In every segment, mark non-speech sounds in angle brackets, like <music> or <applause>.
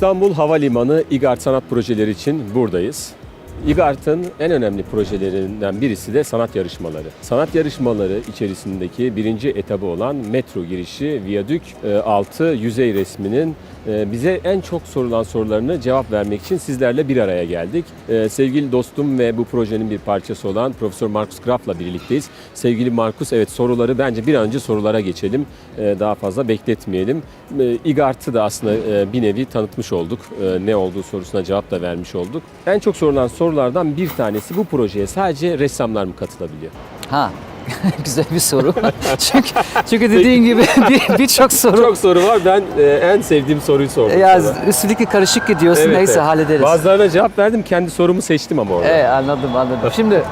İstanbul Havalimanı İGART Sanat Projeleri için buradayız. İGART'ın en önemli projelerinden birisi de sanat yarışmaları. Sanat yarışmaları içerisindeki birinci etabı olan metro girişi Viyadük e, altı yüzey resminin e, bize en çok sorulan sorularını cevap vermek için sizlerle bir araya geldik. E, Sevgili dostum ve bu projenin bir parçası olan Profesör Markus Graf'la birlikteyiz. Sevgili Markus, evet soruları bence bir an önce sorulara geçelim. Daha fazla bekletmeyelim. İGART'ı da aslında bir nevi tanıtmış olduk. Ne olduğu sorusuna cevap da vermiş olduk. En çok sorulan sorulardan bir tanesi bu projeye sadece ressamlar mı katılabiliyor? Ha, <laughs> güzel bir soru. <laughs> çünkü çünkü dediğin gibi bir- birçok soru. Çok soru var. Ben e, en sevdiğim soruyu sordum. ya sana. üstündeki karışık gidiyorsun. Evet, Neyse evet. hallederiz. Bazılarına cevap verdim. Kendi sorumu seçtim ama orada. Evet anladım anladım. Şimdi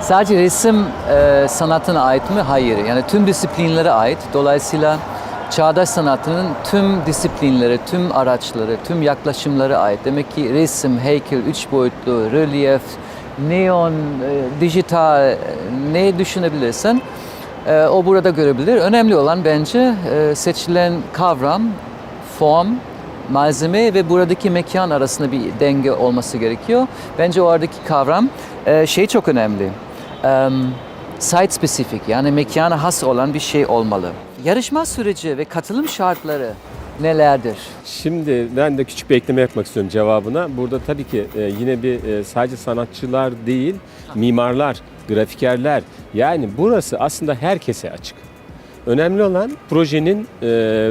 sadece resim e, sanatına ait mi? Hayır. Yani tüm disiplinlere ait. Dolayısıyla çağdaş sanatının tüm disiplinleri, tüm araçları, tüm yaklaşımları ait. Demek ki resim, heykel, üç boyutlu, rölyef, neon, e, dijital, e, ne düşünebilirsen e, o burada görebilir. Önemli olan bence seçilen kavram, form, malzeme ve buradaki mekan arasında bir denge olması gerekiyor. Bence oradaki kavram şey çok önemli. Em, site specific yani mekana has olan bir şey olmalı. Yarışma süreci ve katılım şartları nelerdir? Şimdi ben de küçük bir ekleme yapmak istiyorum cevabına. Burada tabii ki e, yine bir e, sadece sanatçılar değil, mimarlar, grafikerler yani burası aslında herkese açık. Önemli olan projenin e,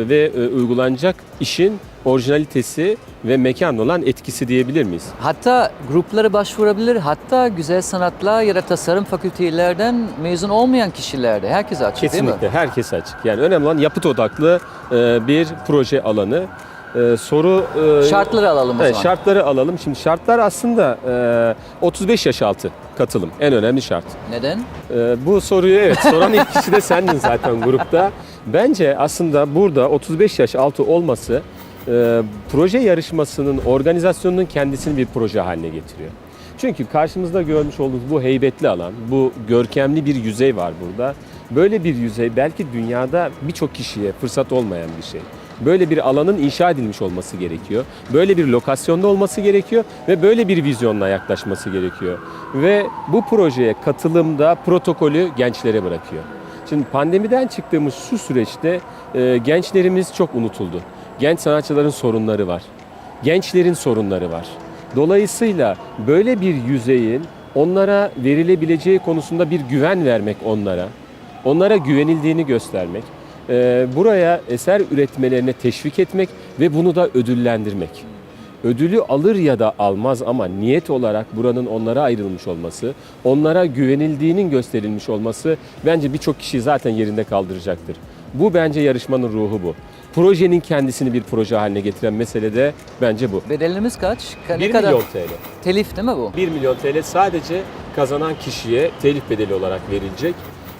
ve uygulanacak işin orijinalitesi ve mekan olan etkisi diyebilir miyiz? Hatta gruplara başvurabilir, hatta güzel sanatlar ya da tasarım fakültelerden mezun olmayan kişiler de herkese açık değil mi? Kesinlikle herkese açık. Yani önemli olan yapıt odaklı e, bir proje alanı. E, soru e, Şartları alalım o zaman. şartları alalım. Şimdi şartlar aslında e, 35 yaş altı katılım. En önemli şart. Neden? E, bu soruyu evet soran ilk kişi de sendin zaten grupta. Bence aslında burada 35 yaş altı olması e, proje yarışmasının organizasyonunun kendisini bir proje haline getiriyor. Çünkü karşımızda görmüş olduğunuz bu heybetli alan, bu görkemli bir yüzey var burada. Böyle bir yüzey belki dünyada birçok kişiye fırsat olmayan bir şey. Böyle bir alanın inşa edilmiş olması gerekiyor. Böyle bir lokasyonda olması gerekiyor ve böyle bir vizyonla yaklaşması gerekiyor. Ve bu projeye katılımda protokolü gençlere bırakıyor. Şimdi pandemiden çıktığımız şu süreçte e, gençlerimiz çok unutuldu. Genç sanatçıların sorunları var. Gençlerin sorunları var. Dolayısıyla böyle bir yüzeyin onlara verilebileceği konusunda bir güven vermek onlara, onlara güvenildiğini göstermek, e, buraya eser üretmelerine teşvik etmek ve bunu da ödüllendirmek. Ödülü alır ya da almaz ama niyet olarak buranın onlara ayrılmış olması, onlara güvenildiğinin gösterilmiş olması bence birçok kişiyi zaten yerinde kaldıracaktır. Bu bence yarışmanın ruhu bu. Projenin kendisini bir proje haline getiren mesele de bence bu. Bedelimiz kaç? Ka- 1 milyon TL. Telif değil mi bu? 1 milyon TL sadece kazanan kişiye telif bedeli olarak verilecek.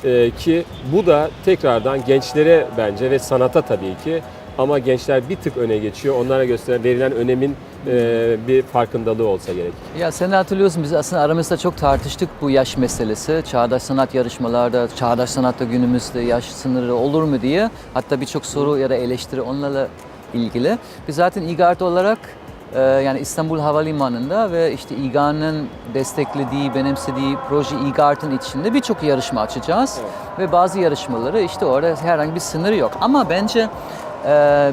Ee, ki bu da tekrardan gençlere bence ve sanata tabii ki ama gençler bir tık öne geçiyor. Onlara gösteren verilen önemin e, bir farkındalığı olsa gerek. Ya sen hatırlıyorsun biz aslında aramızda çok tartıştık bu yaş meselesi. Çağdaş sanat yarışmalarda, çağdaş sanatta günümüzde yaş sınırı olur mu diye. Hatta birçok soru ya da eleştiri onlarla ilgili. Biz zaten İGART olarak e, yani İstanbul Havalimanı'nda ve işte İGA'nın desteklediği, benimsediği proje İGART'ın içinde birçok yarışma açacağız. Ve bazı yarışmaları işte orada herhangi bir sınırı yok. Ama bence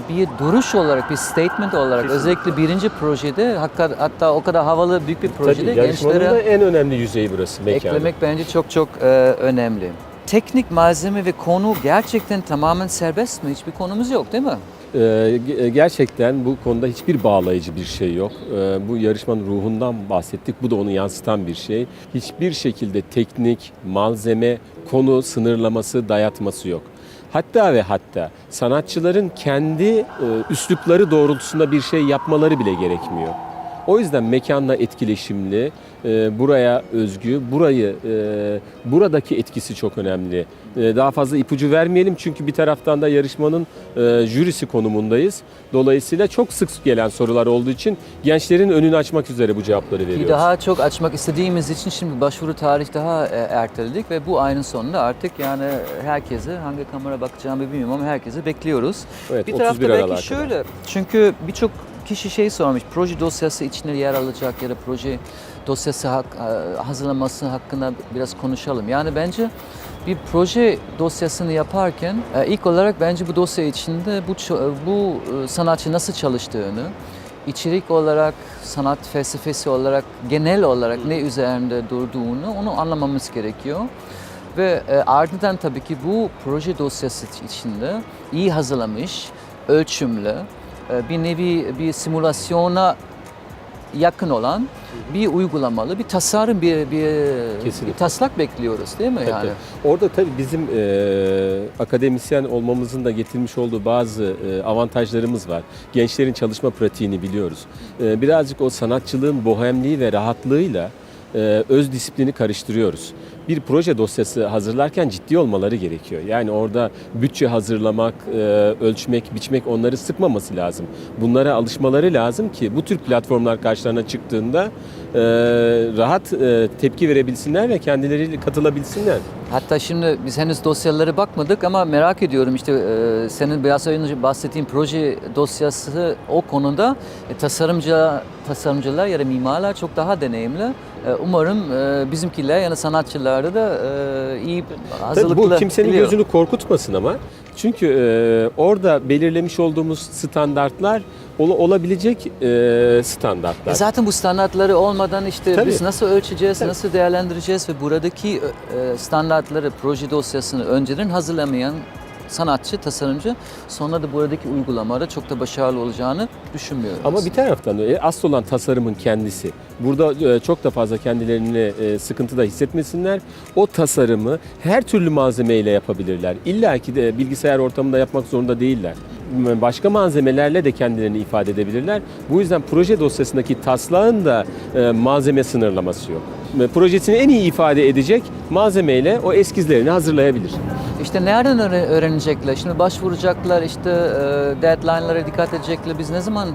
bir duruş olarak, bir statement olarak Kesinlikle. özellikle birinci projede hatta, o kadar havalı büyük bir projede Tabii yarışmanın da gençlere en önemli yüzeyi burası mekanı. eklemek bence çok çok e, önemli. Teknik malzeme ve konu gerçekten tamamen serbest mi? Hiçbir konumuz yok değil mi? Ee, ge- gerçekten bu konuda hiçbir bağlayıcı bir şey yok. Ee, bu yarışmanın ruhundan bahsettik. Bu da onu yansıtan bir şey. Hiçbir şekilde teknik, malzeme, konu sınırlaması, dayatması yok. Hatta ve hatta sanatçıların kendi e, üslupları doğrultusunda bir şey yapmaları bile gerekmiyor. O yüzden mekanla etkileşimli, e, buraya özgü, burayı e, buradaki etkisi çok önemli. E, daha fazla ipucu vermeyelim çünkü bir taraftan da yarışmanın e, jürisi konumundayız. Dolayısıyla çok sık gelen sorular olduğu için gençlerin önünü açmak üzere bu cevapları veriyoruz. daha çok açmak istediğimiz için şimdi başvuru tarih daha e, erteledik ve bu ayın sonunda artık yani herkese hangi kamera bakacağımı bilmiyorum ama herkese bekliyoruz. Evet, bir 31 tarafta belki Aralık'a şöyle çünkü birçok kişi şey sormuş, proje dosyası içinde yer alacak ya da proje dosyası hak- e, hazırlaması hakkında biraz konuşalım. Yani bence bir proje dosyasını yaparken e, ilk olarak bence bu dosya içinde bu ço- bu e, sanatçı nasıl çalıştığını, içerik olarak, sanat felsefesi olarak, genel olarak ne üzerinde durduğunu onu anlamamız gerekiyor. Ve e, ardından tabii ki bu proje dosyası içinde iyi hazırlamış, ölçümlü, e, bir nevi bir simülasyona yakın olan bir uygulamalı, bir tasarım, bir, bir, Kesinlikle. bir taslak bekliyoruz değil mi Tabii, yani? tabii. Orada tabii bizim e, akademisyen olmamızın da getirmiş olduğu bazı e, avantajlarımız var. Gençlerin çalışma pratiğini biliyoruz. E, birazcık o sanatçılığın bohemliği ve rahatlığıyla e, öz disiplini karıştırıyoruz. Bir proje dosyası hazırlarken ciddi olmaları gerekiyor. Yani orada bütçe hazırlamak, e, ölçmek, biçmek onları sıkmaması lazım. Bunlara alışmaları lazım ki bu tür platformlar karşılarına çıktığında e, rahat e, tepki verebilsinler ve kendileri katılabilsinler. Hatta şimdi biz henüz dosyalara bakmadık ama merak ediyorum işte senin biraz önce bahsettiğin proje dosyası o konuda tasarımcı tasarımcılar ya da mimarlar çok daha deneyimli. Umarım bizimkiler yani sanatçılar da e, iyi Tabii hazırlıklı bu kimsenin biliyor. gözünü korkutmasın ama. Çünkü e, orada belirlemiş olduğumuz standartlar ola- olabilecek e, standartlar. E zaten bu standartları olmadan işte Tabii. biz nasıl ölçeceğiz, Tabii. nasıl değerlendireceğiz ve buradaki e, standartları, proje dosyasını önceden hazırlamayan sanatçı, tasarımcı sonra da buradaki uygulamada çok da başarılı olacağını düşünmüyoruz. Ama bir taraftan da e, asıl olan tasarımın kendisi. Burada e, çok da fazla kendilerini e, sıkıntıda hissetmesinler. O tasarımı her türlü malzemeyle yapabilirler. İlla ki de bilgisayar ortamında yapmak zorunda değiller. Başka malzemelerle de kendilerini ifade edebilirler. Bu yüzden proje dosyasındaki taslağın da malzeme sınırlaması yok. Projesini en iyi ifade edecek malzemeyle o eskizlerini hazırlayabilir. İşte nereden öğre- öğrenecekler? Şimdi başvuracaklar, işte e, deadline'lara dikkat edecekler. Biz ne zaman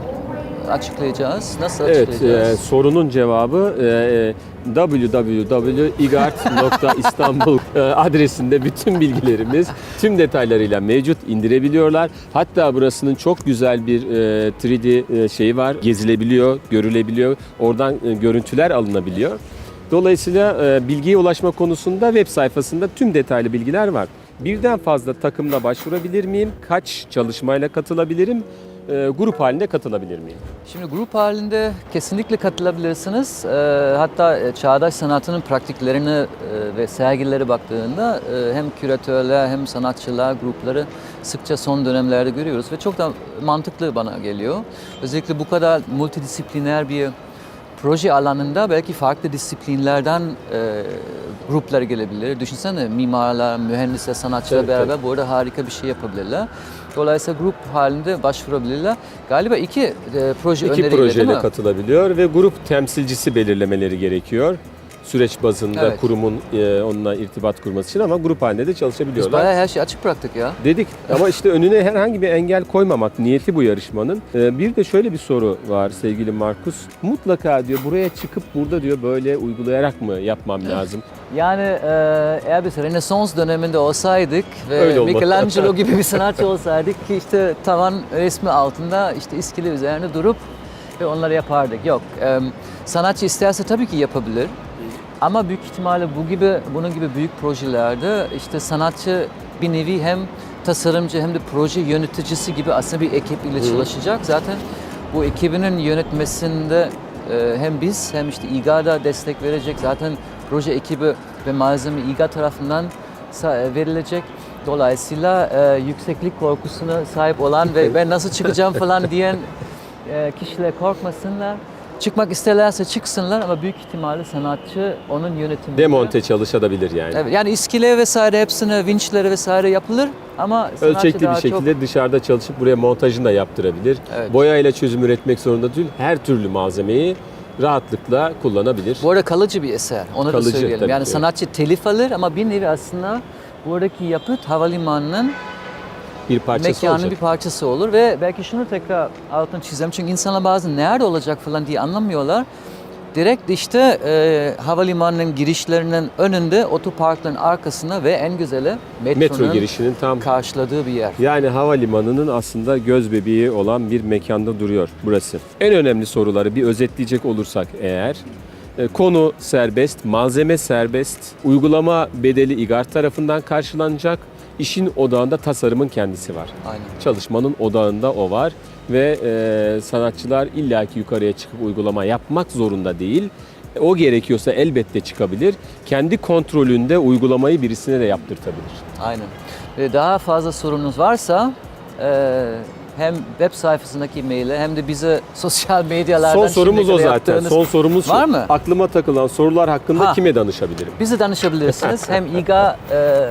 açıklayacağız? Nasıl Evet, açıklayacağız? e, sorunun cevabı e, www.igart.istanbul <laughs> e, adresinde bütün bilgilerimiz tüm detaylarıyla mevcut indirebiliyorlar. Hatta burasının çok güzel bir e, 3D e, şeyi var. Gezilebiliyor, görülebiliyor. Oradan e, görüntüler alınabiliyor. Dolayısıyla e, bilgiye ulaşma konusunda web sayfasında tüm detaylı bilgiler var. Birden fazla takımla başvurabilir miyim? Kaç çalışmayla katılabilirim? E, grup halinde katılabilir miyim? Şimdi grup halinde kesinlikle katılabilirsiniz. Ee, hatta e, çağdaş sanatının praktiklerine e, ve sergilere baktığında e, hem küratörler hem sanatçılar grupları sıkça son dönemlerde görüyoruz ve çok da mantıklı bana geliyor. Özellikle bu kadar multidisipliner bir proje alanında belki farklı disiplinlerden e, gruplar gelebilir. Düşünsene mimarlar, mühendisler, sanatçılar Evet, beraber burada harika bir şey yapabilirler. Dolayısıyla grup halinde başvurabilirler. Galiba iki e, proje İki öneriyle değil projeyle katılabiliyor ve grup temsilcisi belirlemeleri gerekiyor. Süreç bazında Evet. kurumun e, onunla irtibat kurması için ama grup halinde de Biz çalışabiliyorlar. bayağı her şeyi açık bıraktık ya. Dedik ama <laughs> işte önüne herhangi bir engel koymamak niyeti bu yarışmanın. E, bir de şöyle bir soru var sevgili Markus. Mutlaka diyor buraya çıkıp burada diyor böyle uygulayarak mı yapmam lazım? Yani e, eğer biz Rönesans döneminde olsaydık Öyle ve olmadı. Michelangelo <laughs> gibi bir sanatçı olsaydık ki işte tavan resmi altında işte iskele üzerinde durup ve onları yapardık. Yok. e, sanatçı isterse tabii ki yapabilir. Ama büyük ihtimalle bu gibi bunun gibi büyük projelerde işte sanatçı bir nevi hem tasarımcı hem de proje yöneticisi gibi aslında bir ekip ile çalışacak. Zaten bu ekibinin yönetmesinde e, hem biz hem işte İGA'da destek verecek. Zaten proje ekibi ve malzeme İGA tarafından sa- verilecek. Dolayısıyla e, yükseklik korkusuna sahip olan ve ben nasıl çıkacağım <laughs> falan diyen e, kişiler korkmasınlar. Çıkmak isterlerse çıksınlar ama büyük ihtimalle sanatçı onun yönetiminde. Demonte çalışabilir yani. Evet, yani iskele vesaire hepsine vinçleri vesaire yapılır ama Ölçekli bir şekilde çok dışarıda çalışıp buraya montajını da yaptırabilir. Evet. Boyayla çözüm üretmek zorunda değil. Her türlü malzemeyi rahatlıkla kullanabilir. Bu arada kalıcı bir eser. Onu Kalıcı, da söyleyelim. Yani ki. sanatçı telif alır ama bir nevi aslında buradaki yapıt havalimanının bir parçası mekanın olacak. bir parçası olur ve belki şunu tekrar altını çizeceğim. Çünkü insanlar bazen nerede olacak falan diye anlamıyorlar. Direkt işte e, havalimanının girişlerinin önünde otoparkların arkasına ve en güzeli metronun Metro girişinin tam karşıladığı bir yer. Yani havalimanının aslında göz bebeği olan bir mekanda duruyor burası. En önemli soruları bir özetleyecek olursak eğer e, konu serbest, malzeme serbest, uygulama bedeli İGAR tarafından karşılanacak, işin odağında tasarımın kendisi var. Aynen. Çalışmanın odağında o var ve e, sanatçılar illaki yukarıya çıkıp uygulama yapmak zorunda değil. O gerekiyorsa elbette çıkabilir. Kendi kontrolünde uygulamayı birisine de yaptırtabilir. Aynen. Ve daha fazla sorunuz varsa e, hem web sayfasındaki maile hem de bize <laughs> sosyal medyalardan Son sorumuz o zaten. Son sorumuz şu. Var mı? Aklıma takılan sorular hakkında Ha. kime danışabilirim? Bize danışabilirsiniz. <laughs> hem İGA e,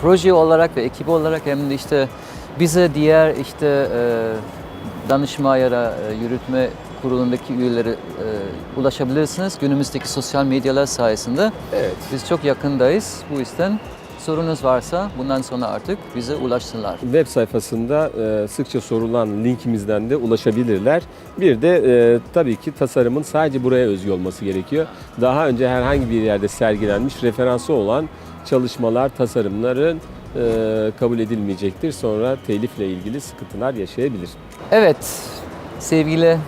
proje olarak ve ekibi olarak hem de işte bize diğer işte e, danışma ya da e, yürütme kurulundaki üyeleri e, ulaşabilirsiniz. Günümüzdeki sosyal medyalar sayesinde Evet. biz çok yakındayız. Bu yüzden sorunuz varsa bundan sonra artık bize ulaşsınlar. Web sayfasında e, sıkça sorulan linkimizden de ulaşabilirler. Bir de e, tabii ki tasarımın sadece buraya özgü olması gerekiyor. Daha önce herhangi bir yerde sergilenmiş referansı olan çalışmalar, tasarımların e, kabul edilmeyecektir. Sonra telifle ilgili sıkıntılar yaşayabilir. Evet, sevgili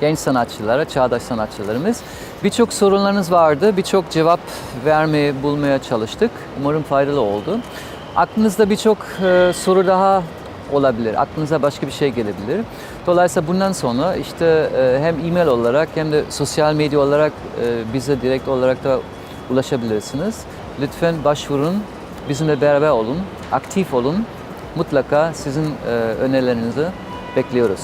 genç sanatçılara, çağdaş sanatçılarımız. Birçok sorunlarınız vardı. Birçok cevap vermeye, bulmaya çalıştık. Umarım faydalı oldu. Aklınızda birçok e, soru daha olabilir. Aklınıza başka bir şey gelebilir. Dolayısıyla bundan sonra işte e, hem e-mail olarak hem de sosyal medya olarak bize direkt olarak da ulaşabilirsiniz. Lütfen başvurun, bizimle beraber olun, aktif olun. Mutlaka sizin e, önerilerinizi bekliyoruz.